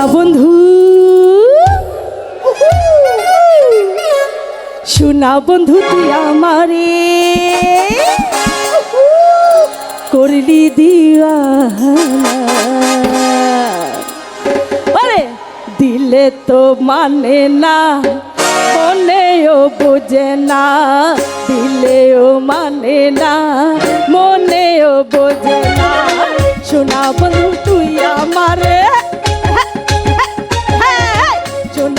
শোনা বন্ধু। শোনা বন্ধু, তুই আমারে করলি দিয়া দিলে তো মানে না, মনেও বোঝে না, দিলেও মানে না, মনেও বোঝে না। শোনা বন্ধু, তুই আমারে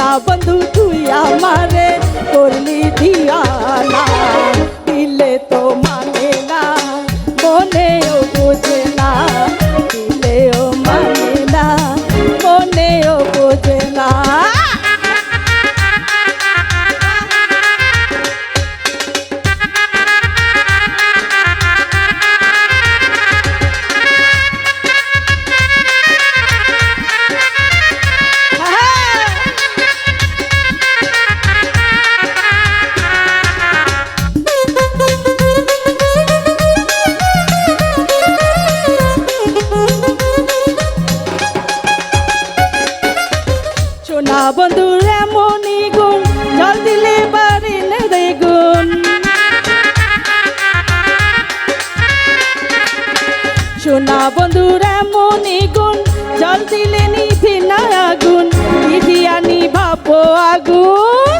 শোনা বন্ধু তুই আমারে করলি দিয়ানা। দিলে তো মানে না মনেও বোঝে বন্ধুর এমনই গুণ, জল দিলে বাড়ি নেই গুণ। সোনা বন্ধুর এমনই গুণ, জল দিলে নিভি না আগুন, নিভি আনি ভাবো আগুন।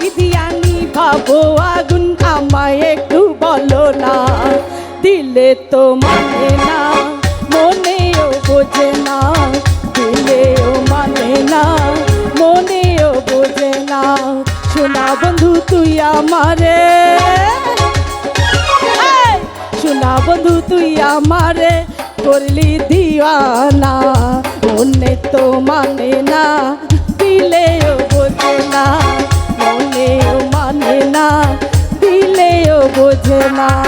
দিদি আনি ভাবো আগুন, আমায় একটু বলো না, দিলে তো মানে না, মনেও বোঝে না। দিলেও মানে না, মনেও বোঝে না। শোনা বন্ধু, তুই আমারে। শোনা বন্ধু, তুই আমারে করলি দিওয়ানা। মনে তো মানে না, দিলেও বোঝে না। মনেও মানে না, দিলেও বোঝে না।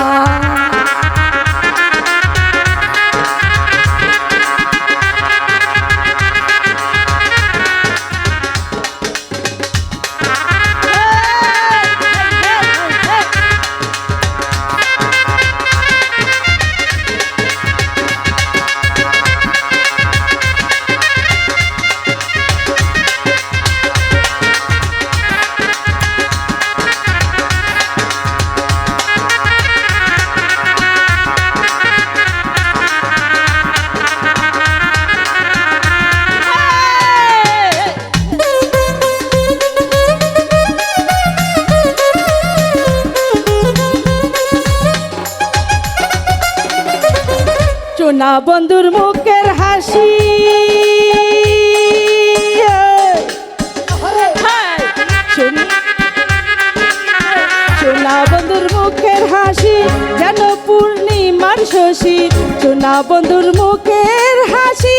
চোনা বন্ধুর মুখের হাসি। চোনা বন্ধুর মুখের হাসি যেন পূর্ণিমার শশী। চোনা বন্ধুর মুখের হাসি।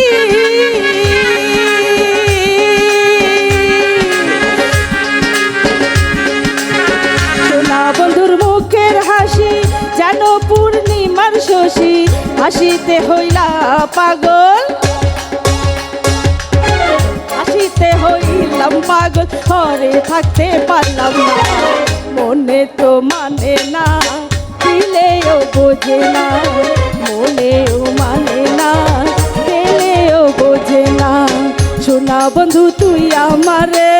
সোনা বন্ধুর মুখের হাসি যেন পূর্ণিমার শশী। হাসিতে হইলা পাগল। হাসিতে হইলাম পাগল, ঘরে থাকতে পারলাম না। মনে তো মানে না, দিলেও বোঝে না, মনেও মানে না, দিলেও বোঝে না। সোনা বন্ধু, তুই আমারে,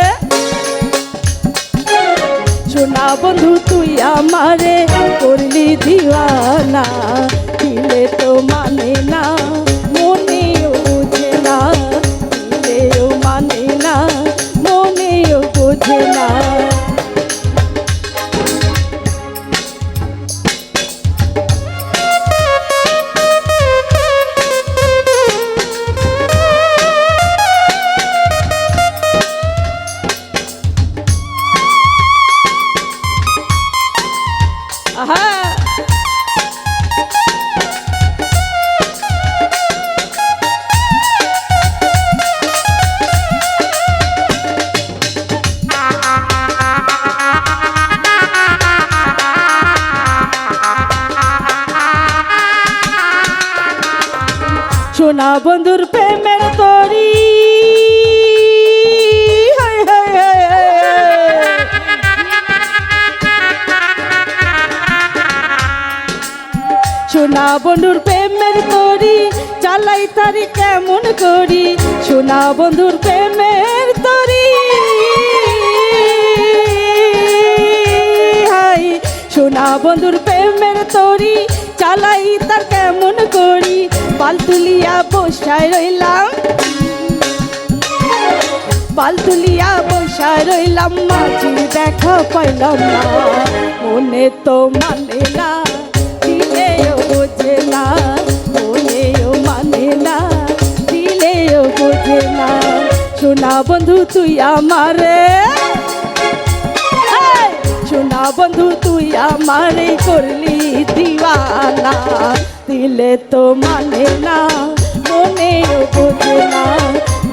সোনা বন্ধু, তুই আমারে করলি দিওয়ানা। দিলে তো মানে না মনেও বোঝে না দিলেও মানে না মনেও বোঝে না। আহা! সোনা বন্ধুর প্রেমের তরি। সোনা বন্ধুর প্রেমের তরি চালাই তারি কেমন করি? সোনা বন্ধুর প্রেমের তরি। হাই, সোনা বন্ধুর প্রেমের তরি চালাই তার কেমন করি? পাল তুলিয়া বসায় রইলাম। পাল তুলিয়া বসায় রইলাম, মাঝি দেখা পাইলাম না। মনে তো মানে না, দিলেও বোঝে না। মনেও মানে না, দিলেও বোঝে না। সোনা বন্ধু তুই আমারে। সোনা বন্ধু তুই আমারে করলি দিওয়ানা। দিলে তো মানে না মনেও বোঝে না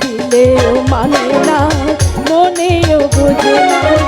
দিলেও মানে না মনেও বোঝে না।